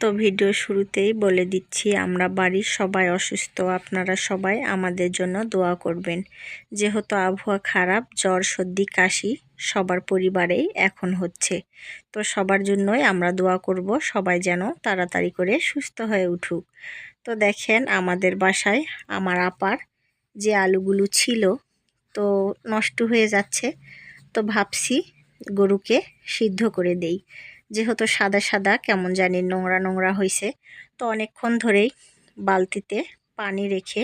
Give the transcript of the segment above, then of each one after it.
তো ভিডিও শুরুতেই বলে দিচ্ছি, আমরা বাড়ির সবাই অসুস্থ, আপনারা সবাই আমাদের জন্য দোয়া করবেন। যেহেতু আবহাওয়া খারাপ, জ্বর, সর্দি, কাশি সবার পরিবারেই এখন হচ্ছে। তো সবার জন্যই আমরা দোয়া করব, সবাই যেন তাড়াতাড়ি করে সুস্থ হয়ে উঠুক। তো দেখেন আমাদের বাসায় আমার আপার যে আলুগুলো ছিল, তো নষ্ট হয়ে যাচ্ছে। তো ভাবছি গরুকে সিদ্ধ করে দেই। যেহেতু সাদা সাদা, কেমন জানি নোংরা নোংরা হয়েছে তো অনেকক্ষণ ধরেই বালতিতে পানি রেখে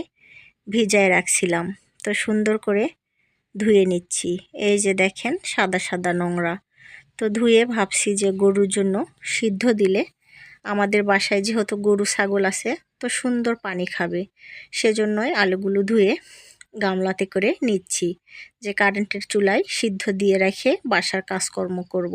ভিজায় রাখছিলাম। তো সুন্দর করে ধুয়ে নিচ্ছি। এই যে দেখেন, সাদা সাদা নোংরা। তো ধুয়ে ভাবছি যে গরুর জন্য সিদ্ধ দিলে আমাদের বাসায় যেহেতু গরু, ছাগল আছে, তো সুন্দর পানি খাবে। সেজন্যই আলুগুলো ধুয়ে গামলাতে করে নিচ্ছি যে কারেন্টের চুলায় সিদ্ধ দিয়ে রেখে বাসার কাজকর্ম করব।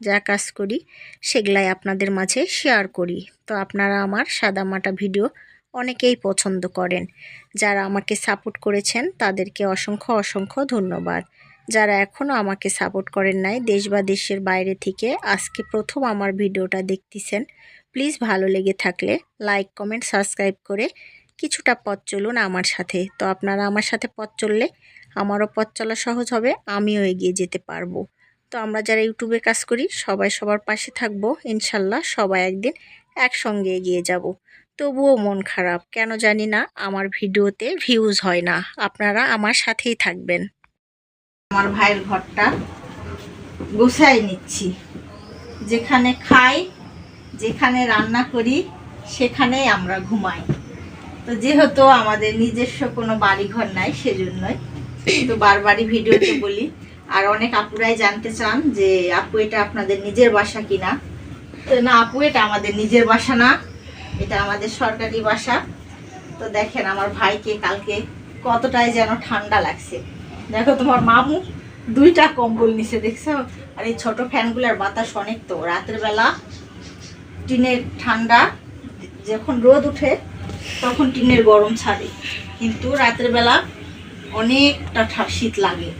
যা কাজ করি, সেগুলাই আপনাদের মাঝে শেয়ার করি। তো আপনারা আমার সাদামাটা ভিডিও অনেকেই পছন্দ করেন। যারা আমাকে সাপোর্ট করেছেন, তাদেরকে অসংখ্য অসংখ্য ধন্যবাদ। যারা এখনও আমাকে সাপোর্ট করেন নাই, দেশ বা দেশের বাইরে থেকে আজকে প্রথম আমার ভিডিওটা দেখতেছেন প্লিজ ভালো লেগে থাকলে লাইক কমেন্ট সাবস্ক্রাইব করে কিছুটা পথ চলুন আমার সাথে। তো আপনারা আমার সাথে পথ চললে, আমারও পথ চলা সহজ হবে, আমিও এগিয়ে যেতে পারব। তো আমরা যারা ইউটিউবে কাজ করি, সবাই সবার পাশে থাকব। ইনশাল্লাহ সবাই একদিন একসঙ্গে এগিয়ে যাব। তবুও মন খারাপ। কেন জানি না, আমার ভিডিওতে ভিউজ হয় না। আপনারা আমার সাথেই থাকবেন। আমার ভাইয়ের ঘরটা গোছাই নিচ্ছি। যেখানে খাই, যেখানে রান্না করি, সেখানেই আমরা ঘুমাই। তো যেহেতু আমাদের নিজস্ব কোনো বাড়িঘর নাই, সেজন্যই। তো বারবারই ভিডিওতে বলি আর অনেক আপুরাই জানতে চান যে আপু এটা আপনাদের নিজের বাসা কিনা। তো না, আপু, এটা আমাদের নিজের বাসা না, এটা আমাদের সরকারি বাসা। তো দেখেন আমার ভাইকে কালকে কতটাই যেন ঠান্ডা লাগছে। দেখো তোমার মামু দুইটা কম্বল নিছে, দেখছ? আর এই ছোটো ফ্যানগুলোর বাতাস অনেক তো, রাতের বেলা টিনের ঠান্ডা, যখন রোদ উঠে তখন টিনের গরম ছাড়ে। কিন্তু রাতের বেলা অনেকটা শীত লাগে।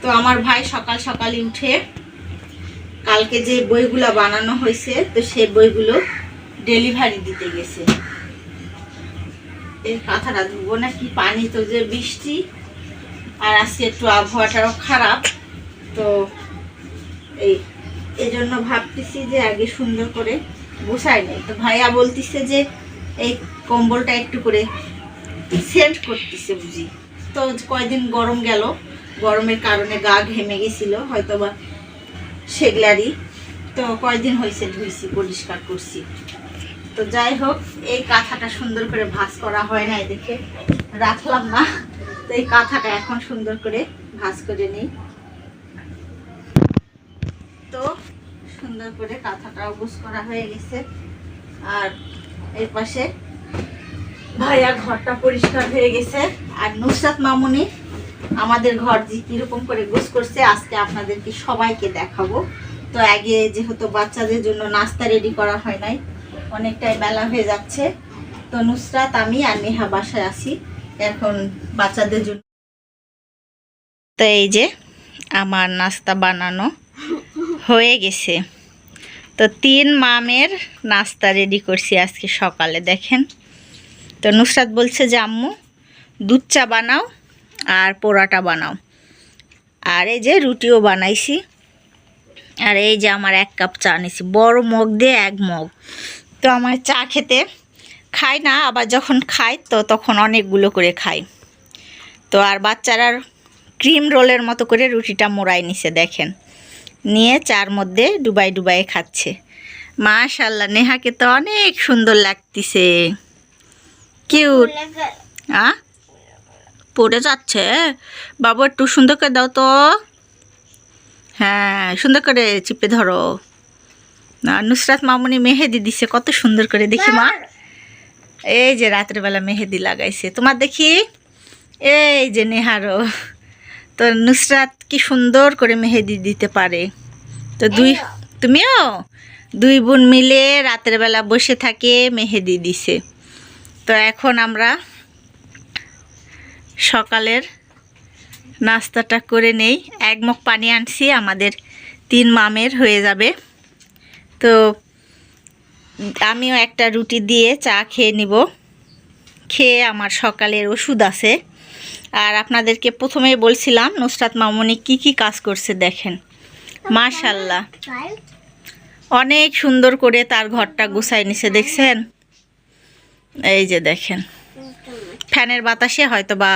তো আমার ভাই সকাল সকালই উঠে কালকে যে বইগুলো বানানো হয়েছে, তো সেই বইগুলো ডেলিভারি দিতে গেছে। এই কাঁথাটা ধুবো না, কি পানি তো যে বৃষ্টি, আর আজকে একটু আবহাওয়াটাও খারাপ, তো এই এই জন্য ভাবতেছি যে আগে সুন্দর করে বসাই নেই। তো ভাইয়া বলতিছে যে এই কম্বলটা একটু করে সেন্ট করতেছে বুঝি। তো কয়দিন গরম গেল গরমের কারণে গা ঘেমে গেছিল হয়তো বা সেগলারই তো কয়দিন হয়েছে ধুইছি, পরিষ্কার করছি। তো যাই হোক, এই কাঁথাটা সুন্দর করে ভাঁজ করা হয় নাই দেখে রাখলাম না। তো এই কাঁথাটা এখন সুন্দর করে ভাঁজ করে নিই। তো সুন্দর করে কাঁথাটা বুস করা হয়ে গেছে। আর এর পাশে ভাইয়ার ঘরটা পরিষ্কার হয়ে গেছে। আর নুসরাত মামুনি আমাদের ঘর যে কীরকম করে গোস করছে, আজকে আপনাদেরকে সবাইকে দেখাবো। তো আগে যেহেতু বাচ্চাদের জন্য নাস্তা রেডি করা হয় নাই, অনেকটাই বেলা হয়ে যাচ্ছে। তো নুসরাত, আমি আর নেহা বাসায় আসি এখন বাচ্চাদের জন্য তো এই যে আমার নাস্তা বানানো হয়ে গেছে। তো তিন মামের নাস্তা রেডি করছি আজকে সকালে, দেখেন। তো নুসরাত বলছে যে, আম্মু, দুধ চা বানাও আর পোড়াটা বানাও। আর এই যে রুটিও বানাইছি। আর এই যে আমার এক কাপ চা নিছি বড় মগ দিয়ে এক মগ। তো আমার চা খেতে খাই না আবার যখন খাই তো তখন অনেকগুলো করে খাই। তো আর বাচ্চারা ক্রিম রোলের মতো করে রুটিটা মোড়াই নিছে দেখেন। নিয়ে চার মধ্যে ডুবাই ডুবাই খাচ্ছে। মাশাল্লাহ নেহাকে তো অনেক সুন্দর লাগতিছে। কিউট আ? পড়ে যাচ্ছে। বাবু একটু সুন্দর করে দাও তো। হ্যাঁ সুন্দর করে চিপে ধরো। আর নুসরাত মামুনি মেহেদি দিছে কত সুন্দর করে দেখি মা। এই যে রাত্রেবেলা মেহেদি লাগাইছে। তোমার দেখি? এই যে নেহারও তো নুসরাত কি সুন্দর করে মেহেদি দিতে পারে। তো দুই তুমিও? দুই বোন মিলে রাতের বেলা বসে থাকে মেহেদি দিছে। তো এখন আমরা সকালের নাস্তাটা করে নেই। এক পানি আনছি, আমাদের তিন মামের হয়ে যাবে। তো আমিও একটা রুটি দিয়ে চা খেয়ে নিব। খেয়ে আমার সকালের ওষুধ আছে। আর আপনাদেরকে প্রথমেই বলছিলাম, নুসরাত মামুনি কি কি কাজ করছে দেখেন। মাশাল্লাহ অনেক সুন্দর করে তার ঘরটা গুছাই নিছে, দেখছেন? এই যে দেখেন। ফ্যানের বাতাসে হয়তো বা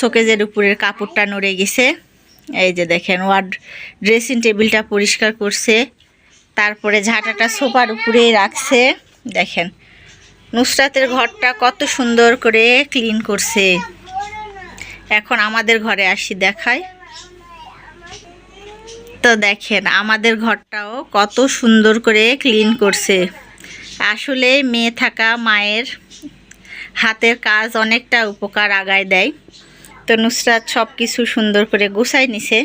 শোকেজের উপরের কাপড়টা নড়ে গেছে। এই যে দেখেন, ওয়ার্ড ড্রেসিং টেবিলটা পরিষ্কার করছে। তারপরে ঝাঁটাটা সোফার উপরেই রাখছে। দেখেন, নুসরাতের ঘরটা কত সুন্দর করে ক্লিন করছে। এখন আমাদের ঘরে আসি দেখায় তো দেখেন, আমাদের ঘরটাও কত সুন্দর করে ক্লিন করছে। আসলে মেয়ে থাকা মায়ের হাতের কাজ অনেকটা উপকার আগায় দেয়। তো নুসরাত সব কিছু সুন্দর করে গুছাই নিছে।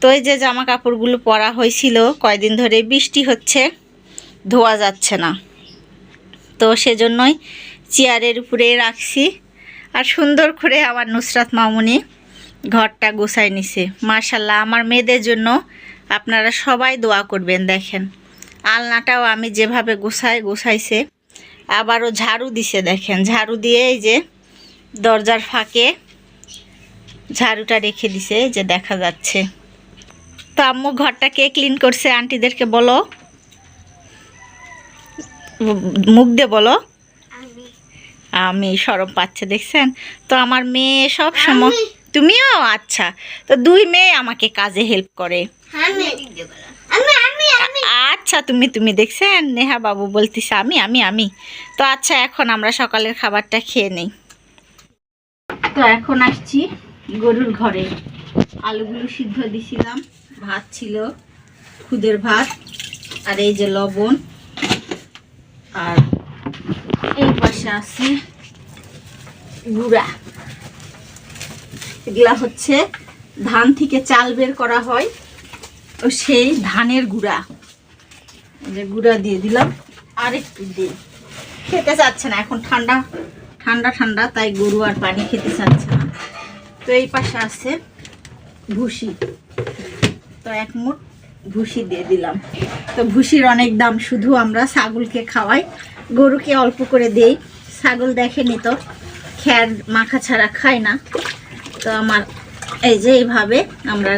তো এই যে জামা কাপড়গুলো পরা হয়েছিল, কয়দিন ধরে বৃষ্টি হচ্ছে, ধোয়া যাচ্ছে না। তো সেজন্যই চেয়ারের উপরে রাখছি। আর সুন্দর করে আমার নুসরাত মামুনি ঘরটা গোছাই নিছে। মার্শাল্লাহ আমার মেয়েদের জন্য আপনারা সবাই দোয়া করবেন, দেখেন। আলনাটাও আমি যেভাবে গোছাই, গোছাইছে। আবারও ঝাড়ু দিছে দেখেন। ঝাড়ু দিয়ে এই যে দরজার ফাঁকে ঝাড়ুটা রেখে দিছে যে দেখা যাচ্ছে। তো আম্মু ঘরটা কে ক্লিন করছে আন্টিদেরকে বলো? মুখ দিয়ে বলো। আমি। সরম পাচ্ছে দেখছেন? তো আমার মেয়ে সব সময় তুমিও? আচ্ছা। তো দুই মেয়ে আমাকে কাজে হেল্প করে। আচ্ছা তুমি তুমি দেখছেন? নেহা বাবু বলতিস আমি আমি আমি। তো আচ্ছা এখন আমরা সকালের খাবারটা খেয়ে নেই। তো এখন আসছি গরুর ঘরে। আলুগুলো সিদ্ধ দিছিলাম, ভাত ছিল, খুদের ভাত, আর এই যে লবণ। আর এই পাশে আছে গুড়া। এগুলা হচ্ছে ধান থেকে চাল বের করা হয়। ও সেই ধানের গুঁড়া। যে গুঁড়া দিয়ে দিলাম, আর একটু দিই খেতে চাচ্ছে না, এখন ঠান্ডা ঠান্ডা ঠান্ডা, তাই গরু আর পানি খেতে চাচ্ছে না। তো এই পাশে আছে ভুসি। তো এক মুঠ ভুসি দিয়ে দিলাম। তো ভুসির অনেক দাম, শুধু আমরা ছাগলকে খাওয়াই। গরুকে অল্প করে দেই। ছাগল দেখেনি তো, খ্যার মাখা ছাড়া খায় না। তো আমার, এই যে এইভাবে আমরা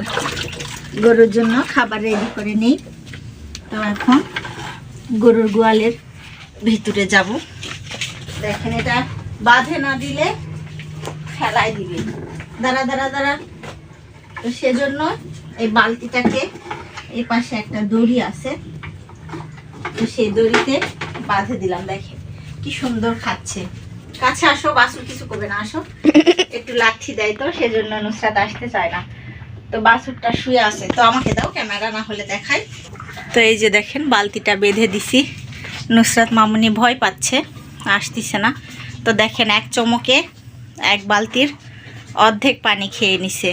গরুর জন্য খাবার রেডি করে নিই। তো এখন গরুর গোয়ালের ভিতরে যাব। দেখেন এটা বাঁধে না দিলে ফেলাই দিবে। দাঁড়া দাঁড়া দাঁড়া। তো সেজন্য এই বালতিটাকে এই পাশে একটা দড়ি আছে। তো সেই দড়িতে বাঁধে দিলাম দেখে কি সুন্দর খাচ্ছে। কাছে আসো, বাসুর কিছু করবে না, আসো। একটু লাঠি দেয় তো, সেজন্য নুসরাত আসতে চায় না। তো বাছুরটা শুয়ে আছে। তো আমাকে দাও, ক্যামেরা না হলে দেখাই। তো এই যে দেখেন, বালতিটা বেঁধে দিছি। নুসরাত মামুনি ভয় পাচ্ছে, আসতিছে না। তো দেখেন, এক চমকে এক বালতির অর্ধেক পানি খেয়ে নিছে।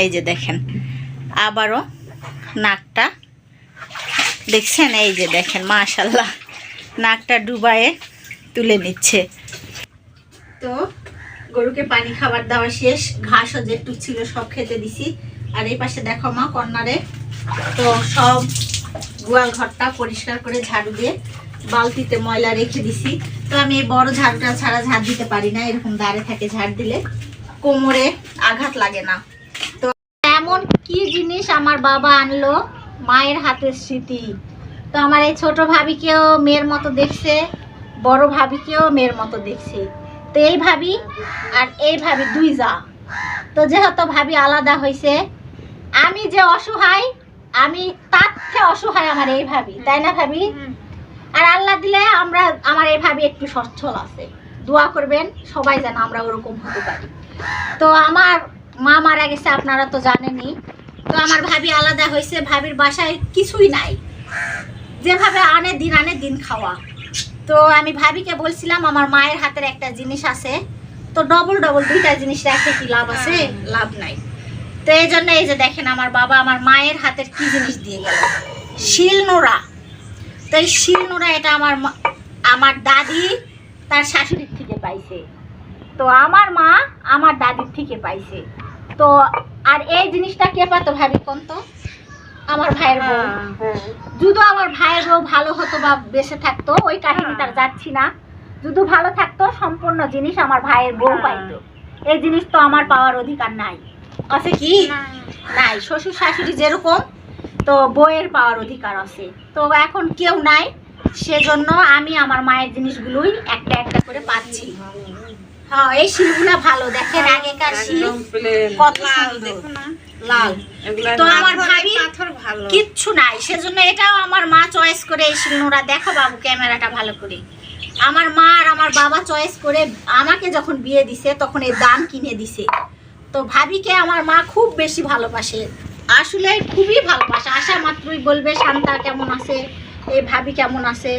এই যে দেখেন, আবারও নাকটা দেখছেন? এই যে দেখেন মাশাল্লাহ নাকটা ডুবায়ে তুলে নিচ্ছে। তো গরুকে পানি খাবার দেওয়া শেষ, ঘাসও যেটুক ছিল সব খেতে দিছি। আর এই পাশে দেখো মা কর্নারে। তো সব গোয়াল ঘরটা পরিষ্কার করে ঝাড়ু দিয়ে বালতিতে ময়লা রেখে দিছি। তো আমি এই বড় ঝাড়ুটা ছাড়া ঝাড় দিতে পারি না, এরকম দাঁড়ে থাকে ঝাড় দিলে। কোমরে আঘাত লাগে না। তো এমন কি জিনিস আমার বাবা আনলো? মায়ের হাতের স্মৃতি। তো আমার এই ছোট ভাবিকেও মেয়ের মতো দেখছে, বড় ভাবিকেও মেয়ের মতো দেখছে। তো এই ভাবি আর এই ভাবি দুই যা। তো যেহেতু ভাবি আলাদা হয়েছে আমি যে অসহায় আমি তার থেকে অসহায় আমার এই ভাবি তাই না ভাবি? আর আল্লাহ দিলে আমরা আমার এই ভাবি একটু সচ্ছল আছে। দোয়া করবেন সবাই যেন আমরা ওরকম হতে পারি। তো আমার মা মারা গেছে আপনারা তো জানেনই। তো আমার ভাবি আলাদা হয়েছে ভাবির বাসায় কিছুই নাই। যেভাবে আনে দিন আনে দিন খাওয়া। তো আমি ভাবিকে বলছিলাম আমার মায়ের হাতের একটা জিনিস আছে। তো ডবল ডবল দুইটা জিনিস রেখে কি লাভ আছে? লাভ নাই। তো এই জন্য এই যে দেখেন আমার বাবা আমার মায়ের হাতের কি জিনিস দিয়ে গেল। শিল নোড়া। তো এই শিল নোড়া এটা আমার আমার দাদি তার শাশুড়ির থেকে পাইছে। তো আমার মা আমার দাদির থেকে পাইছে। তো আর এই জিনিসটা কে পাতো ভাবি কোন তো? আমার ভাইয়ের বউ। যদি আমার ভাইয়ের বউ ভালো হতো বা বেঁচে থাকতো ওই কাহিনী তার যাচ্ছি না। যদি ভালো থাকতো সম্পূর্ণ জিনিস আমার ভাইয়ের বউ পাইতো। এই জিনিস তো আমার পাওয়ার অধিকার নাই। আছে কি? নাই শ্বশুর শাশুড়ি যেরকম তো বইয়ের পাওয়ার অধিকার আছে। তো এখন কেউ নাই সেজন্য আমি আমার মায়ের জিনিসগুলোই একটা একটা করে পাচ্ছি। হ্যাঁ এই শিলগুলা ভালো দেখেন আগেকার শিল কত লাল তো আমার ভাবি কিচ্ছু নাই সেজন্য এটাও আমার মা চয়েস করে এই শিলনোড়া দেখো বাবু ক্যামেরাটা ভালো করে। আমার মা আর আমার বাবা চয়েস করে আমাকে যখন বিয়ে দিছে তখন এই দাম কিনে দিছে। তো ভাবিকে আমার মা খুব বেশি ভালোবাসে। আসলে খুবই ভালোবাসে আসা মাত্রই বলবে শান্তা কেমন আছে? এই ভাবি কেমন আছে?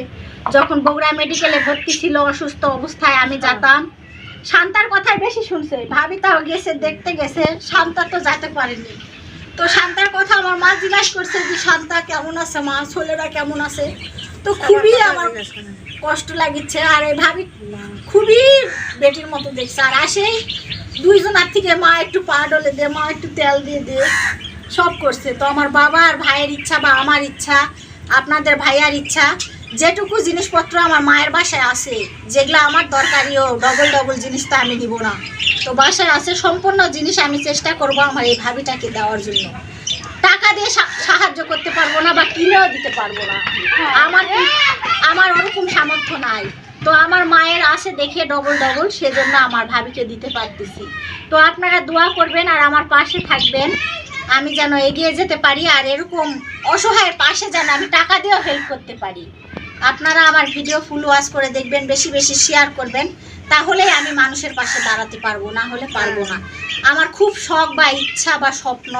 যখন বগুড়া মেডিকেলে ভর্তি ছিল অসুস্থ অবস্থায় আমি যেতাম। শান্তার কথাই বেশি শুনছে। ভাবি তাও গেছে দেখতে গেছে শান্তা তো যেতে পারেনি। তো শান্তার কথা আমার মা জিজ্ঞাসা করছে যে শান্তা কেমন আছে মা? ছেলেরা কেমন আছে? তো খুবই আমার কষ্ট লাগিচ্ছে। আর এই ভাবি খুবই বেটির মতো দেখছে। আর আসেই দুইজনার থেকে মা একটু পা ডলে দে মা একটু তেল দিয়ে দে। সব করছে। তো আমার বাবা আর ভাইয়ের ইচ্ছা বা আমার ইচ্ছা আপনাদের ভাইয়ার ইচ্ছা যেটুকু জিনিসপত্র আমার মায়ের বাসায় আছে যেগুলো আমার দরকারিও ডবল ডবল জিনিস তো আমি দিব না। তো বাসায় আছে সম্পূর্ণ জিনিস আমি চেষ্টা করব আমার এই ভাবিটাকে দেওয়ার জন্য। টাকা দিয়ে সাহায্য করতে পারব না বা কিনেও দিতে পারব না। আমার আমার ওরকম সামর্থ্য নাই। তো আমার মায়ের আসে দেখে ডবল ডবল সেজন্য আমার ভাবিকে দিতে পারতেছি। তো আপনারা দোয়া করবেন আর আমার পাশে থাকবেন। আমি যেন এগিয়ে যেতে পারি আর এরকম অসহায়ের পাশে যেন আমি টাকা দিয়েও হেল্প করতে পারি। আপনারা আমার ভিডিও ফুল ওয়াশ করে দেখবেন, বেশি বেশি শেয়ার করবেন, তাহলেই আমি মানুষের পাশে দাঁড়াতে পারব, না হলে পারব না। আমার খুব শখ বা ইচ্ছা বা স্বপ্ন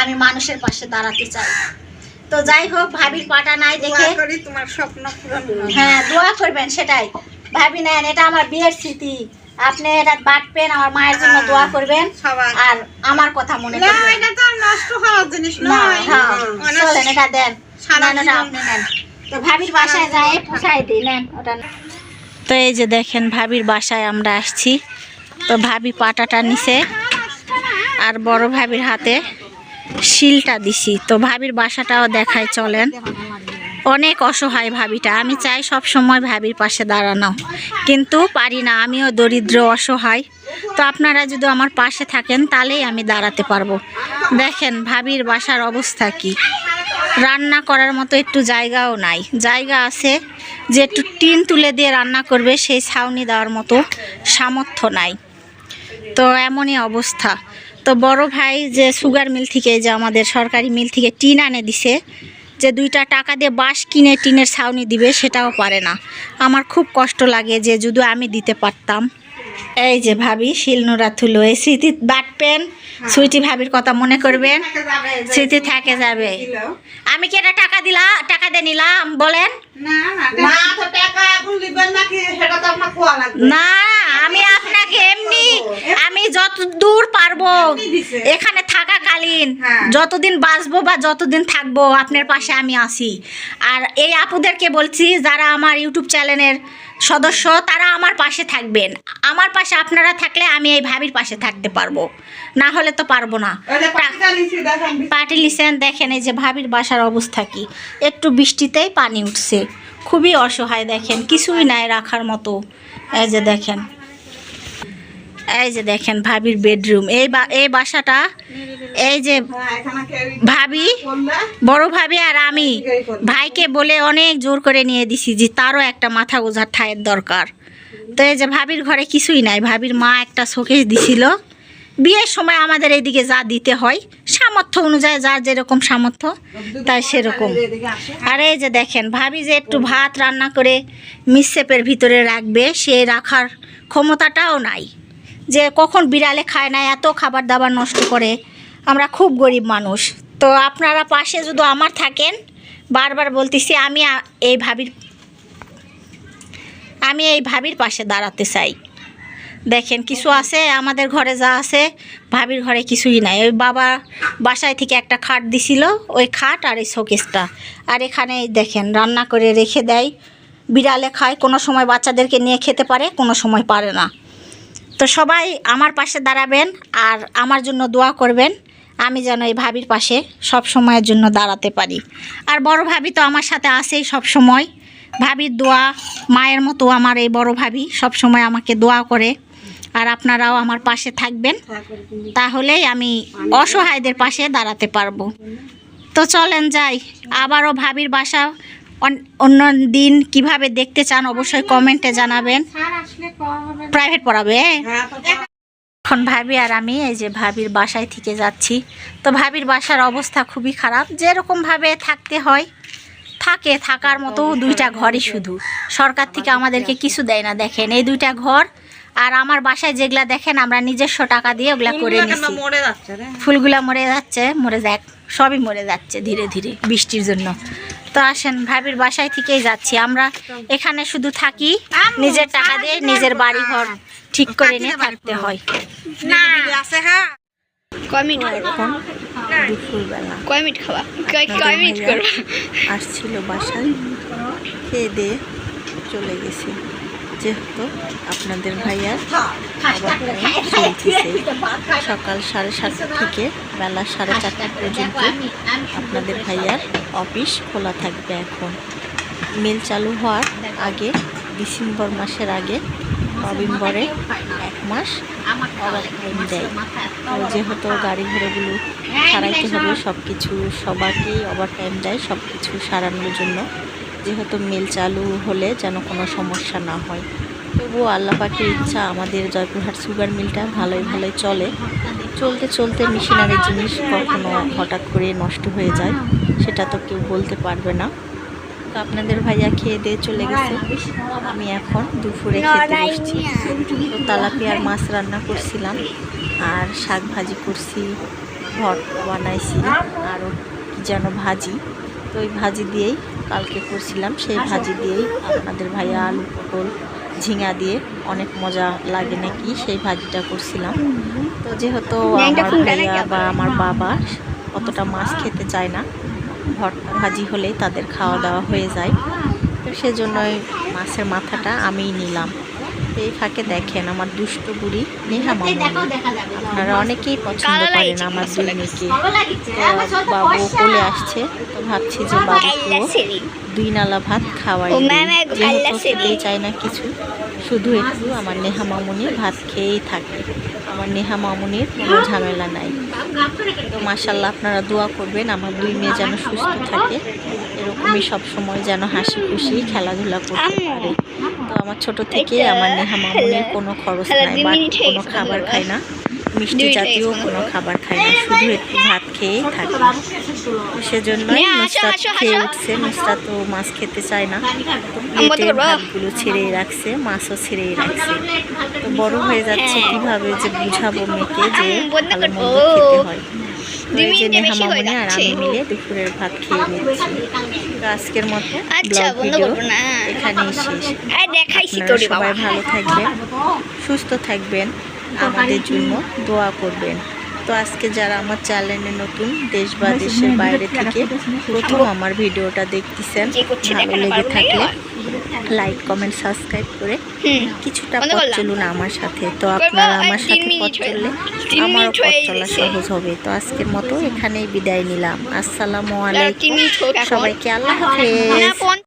আমি মানুষের পাশে দাঁড়াতে চাই। তো যাই হোক ভাবির পাটা নাই দেখে। তোমার স্বপ্ন হ্যাঁ দোয়া করবেন সেটাই। ভাবি নেন এটা আমার বিয়ের স্মৃতি। আপনি এটা বাটবেন আমার মায়ের জন্য হ্যাঁ। দোয়া করবেন। আর আমার কথা মনে না এটা তো নষ্ট হওয়ার জিনিস না নয়। হ্যাঁ চলেন এটা দেন। আপনি নেন। তো ভাবির বাসায় দিই নেন ওটা তো এই যে দেখেন ভাবির বাসায় আমরা আসছি। তো ভাবি পাটাটা নিছে আর বড় ভাবির হাতে শিলটা দিছি। তো ভাবির বাসাটাও দেখায় চলেন। অনেক অসহায় ভাবিটা। আমি চাই সব সময় ভাবির পাশে দাঁড়ানো। কিন্তু পারি না, আমিও দরিদ্র, অসহায়। তো আপনারা যদি আমার পাশে থাকেন, তাহলেই আমি দাঁড়াতে পারব। দেখেন, ভাবির বাসার অবস্থা কি। রান্না করার মতো একটু জায়গাও নাই। জায়গা আছে যে একটু টিন তুলে দিয়ে রান্না করবে, সেই ছাউনি দেওয়ার মতো সামর্থ্য নাই। তো এমনই অবস্থা। তো বড় ভাই যে সুগার মিল থেকে যে আমাদের সরকারি মিল থেকে টিন আনে দিছে যে দুইটা টাকা দিয়ে বাঁশ কিনে টিনের ছাউনি দিবে সেটাও পারে না। আমার খুব কষ্ট লাগে যে যদি আমি দিতে পারতাম। এই যে ভাবি শিলনোড়া থুলো এই স্মৃতি বাটপেন সুইটি ভাবির কথা মনে করবেন। স্মৃতি থেকে যাবে। আমি কি এটা টাকা দিলা টাকা দিয়ে নিলাম বলেন। না আমি আপনাকে এমনি আমি যত দূর পারব এখানে থাকাকালীন হ্যাঁ। যতদিন বাঁচবো বা যতদিন থাকব আপনার পাশে আমি আসি আর এই আপুদেরকে বলছি যারা আমার ইউটিউব চ্যানেলের সদস্য তারা আমার পাশে থাকবেন। আমার পাশে আপনারা থাকলে আমি এই ভাবির পাশে থাকতে পারব। না হলে তো পারব না। পাটি লিসেন দেখেন এই যে ভাবির বাসার অবস্থা কি। একটু বৃষ্টিতেই পানি উঠছে। খুবই অসহায় দেখেন, কিছুই নাই রাখার মতো। এই যে দেখেন। এই যে দেখেন ভাবির বেডরুম। এই এই বাসাটা, এই যে ভাবি, বড় ভাবি আর আমি। ভাইকে বলে অনেক জোর করে নিয়ে দিছি যে তারও একটা মাথা গোঝার ঠায়ের দরকার। তো এই যে ভাবির ঘরে কিছুই নাই। ভাবির মা একটা শোকেস দিছিল। বিয়ের সময় আমাদের এইদিকে যা দিতে হয় সামর্থ্য অনুযায়ী যার যেরকম সামর্থ্য, তাই সেরকম। আর এই যে দেখেন, ভাবি যে একটু ভাত রান্না করে মিসেপের ভিতরে রাখবে, সে রাখার ক্ষমতাটাও নাই। যে কখন বিড়ালে খায় না, এত খাবার দাবার নষ্ট করে। আমরা খুব গরিব মানুষ। তো আপনারা পাশে যদি আমার থাকেন, বারবার বলতেছি, আমি এই ভাবির আমি এই ভাবির পাশে দাঁড়াতে চাই। দেখেন, কিছু আছে, আমাদের ঘরে যা আছে, ভাবির ঘরে কিছুই নাই। ওই বাবা বাসায় থেকে একটা খাট দিছিল, ওই খাট আর এই শোকেসটা। আর এখানে দেখেন, রান্না করে রেখে দেয়। বিড়ালে খায়, কোনো সময় বাচ্চাদেরকে নিয়ে খেতে পারে, কোনো সময় পারে না। তো সবাই আমার পাশে দাঁড়াবেন আর আমার জন্য দোয়া করবেন, আমি যেন এই ভাবির পাশে সব সময়ের জন্য দাঁড়াতে পারি। আর বড় ভাবি তো আমার সাথে আসেই সব সময়। ভাবির দোয়া, মায়ের মতো আমার এই বড় ভাবি সব সময় আমাকে দোয়া করে। আর আপনারাও আমার পাশে থাকবেন। তাহলেই আমি অসহায়দের পাশে দাঁড়াতে পারব। তো চলেন যাই। আবারও ভাবির বাসা অন- অন্য দিন কীভাবে দেখতে চান অবশ্যই কমেন্টে জানাবেন। প্রাইভেট পড়াবে এখন ভাবি আর আমি এই যে ভাবির বাসায় থেকে যাচ্ছি। তো ভাবির বাসার অবস্থা খুবই খারাপ। যেরকমভাবে থাকতে হয়, থাকে, থাকার মতো দুইটা ঘরই শুধু। সরকার থেকে আমাদেরকে কিছু দেয় না, দেখেন। এই দুইটা ঘর আর আমার বাসায় যেগুলা দেখেন আমরা নিজস্ব টাকা দিয়ে ওগুলা করে ফুলগুলো মরে যাচ্ছে রে? ফুলগুলা মরে যাচ্ছে মরে যাক সবই মরে যাচ্ছে ধীরে ধীরে বৃষ্টির জন্য। তো আসেন ভাবির বাসায় থেকেই যাচ্ছি। আমরা এখানে শুধু থাকি নিজের টাকা দিয়ে নিজের বাড়ি ঘর ঠিক করে নিয়ে থাকতে হয়। হ্যাঁ। কয় মিনিট দুপুরবেলা। কয় মিনিট খাওয়া কয় মিনিট করবা? আসছিল বাসায় খেয়ে দিয়ে চলে গেছে। যেহেতু আপনাদের ভাইয়ার চলতেছে সকাল সাড়ে সাতটা থেকে বেলা সাড়ে চারটা পর্যন্ত আপনাদের ভাইয়ার অফিস খোলা থাকবে এখন। মিল চালু হওয়ার আগে, ডিসেম্বর মাসের আগে, নভেম্বরে এক মাস ওভার টাইম দেয় যেহেতু গাড়ি ঘোড়াগুলো সারাইতে হবে সব কিছু সবাইকেই ওভার টাইম দেয় সব কিছু সারানোর জন্য। যেহেতু মিল চালু হলে যেন কোনো সমস্যা না হয়। তবুও আল্লাহ পাখির ইচ্ছা আমাদের জয়পুরহাট সুগার মিলটা ভালোই ভালোই চলে। চলতে চলতে মেশিনারি জিনিস কখনো হঠাৎ করে নষ্ট হয়ে যায়, সেটা তো কেউ বলতে পারবে না। তো আপনাদের ভাইয়া খেয়ে দিয়ে চলে গেছে। আমি এখন দুপুরে খেতে বসছি। তো তালাপিয়ার মাছ রান্না করছিলাম, আর শাক ভাজি করছি, ভর্তা বানাইছি, আরও কি যেন ভাজি। তো ওই ভাজি দিয়েই কালকে করছিলাম সেই ভাজি দিয়েই আপনাদের ভাইয়া আলু পটল ঝিঙা দিয়ে অনেক মজা লাগে নাকি সেই ভাজিটা করছিলাম। তো যেহেতু আমার ভাইয়া বা আমার বাবা অতটা মাছ খেতে চায় না ভর্তা ভাজি হলেই তাদের খাওয়া দাওয়া হয়ে যায়। তো সেজন্যই মাছের মাথাটা আমিই নিলাম। এই ফাঁকে দেখেন আমার দুষ্ট বুড়ি নেহা মামনি আপনারা অনেকেই পছন্দ করেন আমার দুই মেয়েকে। তো বাবু কোলে আসছে তো ভাবছি যে বাবুকেও দুই নালা ভাত খাওয়াই খেতেই চায় না কিছু শুধু একটু আমার নেহা মামুনি ভাত খেয়েই থাকে। আমার নেহা মামুনির কোনো ঝামেলা নাই। তো মাসাল্লাহ আপনারা দোয়া করবেন আমার দুই মেয়ে যেন সুস্থ থাকে। এরকমই সব সময় যেন হাসি খুশি খেলাধুলা করতে পারে। আমার ছোট থেকে আমার নেহা মামুনির কোনো খরচ নাই বা কোনো খাবার। খায় না মিষ্টি জাতীয় কোনো খাবার খায় না শুধু একটু ভাত খেয়েই থাকে। সেজন্যই নুসরাত খেয়ে উঠছে নুসরাত তো মাছ খেতে চায় না। তো আমি বলতে প্লেটে পারব? ভাতগুলো ছেড়েই রাখছে মাছও ছেড়েই রাখছে। তো বড় হয়ে যাচ্ছে কীভাবে যে বুঝাবো মেয়েকে যে ভালো মন্দ খেতে হয়। আর আমি মিলে দুপুরের ভাত খেয়ে নিচ্ছি তো আজকের মতো আচ্ছা ভিডিও এখানেই শেষ। হ্যাঁ দেখাইছি সবাই ভালো থাকবেন সুস্থ থাকবেন আমাদের জন্য দোয়া করবেন। তো আজকে যারা আমার চ্যানেলে নতুন দেশ বা দেশের বাইরে থেকে প্রথম আমার ভিডিওটা দেখতেছেন ভালো লেগে থাকলে। লাইক কমেন্ট সাবস্ক্রাইব করে কিছুটা পথ চলুন আমার সাথে। তো আপনারা আমার সাথে পথ চললে আমারও পথ চলা সহজ হবে। তো আজকের মতো এখানেই বিদায় নিলাম। আসসালামু আলাইকুম। সবাইকে আল্লাহ হাফেজ। কোন